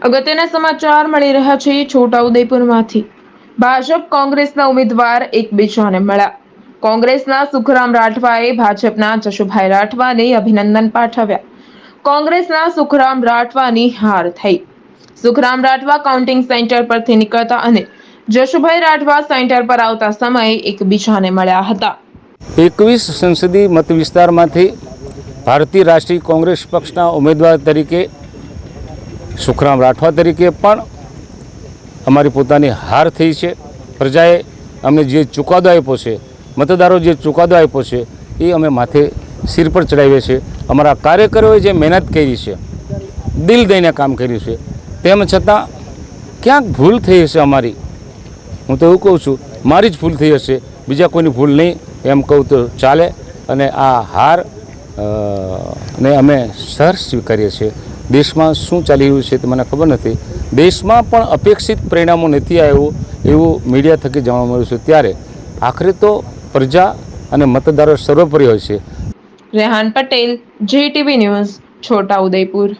અગત્યના સમાચાર મળી રહ્યા છે છોટાઉદેપુરમાંથી. ભાજપ કોંગ્રેસના ઉમેદવાર એકબીજાને મળ્યા. કોંગ્રેસના સુખરામ રાઠવાએ ભાજપના જશુભાઈ રાઠવાને અભિનંદન પાઠવ્યા. કોંગ્રેસના સુખરામ રાઠવાની હાર થઈ. સુખરામ રાઠવા કાઉન્ટિંગ સેન્ટર પરથી નીકળતા અને જશુભાઈ રાઠવા સેન્ટર પર આવતા સમયે એકબીજાને મળ્યા હતા. એકવીસ સંસદીય મત વિસ્તારમાંથી ભારતીય રાષ્ટ્રીય કોંગ્રેસ પક્ષના ઉમેદવાર તરીકે સુખરામ રાઠવા તરીકે પણ અમારી પોતાની હાર થઈ છે. પ્રજાએ અમને જે ચુકાદો આપ્યો છે, મતદારો જે ચુકાદો આપ્યો છે, એ અમે માથે સિર પર ચડાવીએ છીએ. અમારા કાર્યકરોએ જે મહેનત કરી છે, દિલ દઈને કામ કર્યું છે, તેમ છતાં ક્યાંક ભૂલ થઈ હશે અમારી? હું તો એવું કહું છું, મારી જ ભૂલ થઈ હશે. બીજા કોઈની ભૂલ નહીં, એમ કહું તો ચાલે. અને આ હાર ને અમે સર સ્વીકારીએ છીએ. દેશમાં શું ચાલી રહ્યું છે તે મને ખબર નથી. દેશમાં પણ અપેક્ષિત પરિણામો નથી આવ્યું એવું મીડિયા થકી જાણવા મળ્યું છે. ત્યારે આખરે તો પ્રજા અને મતદારો સર્વોપરી હોય છે. Rehan Patel, GTV news Chhota Udepur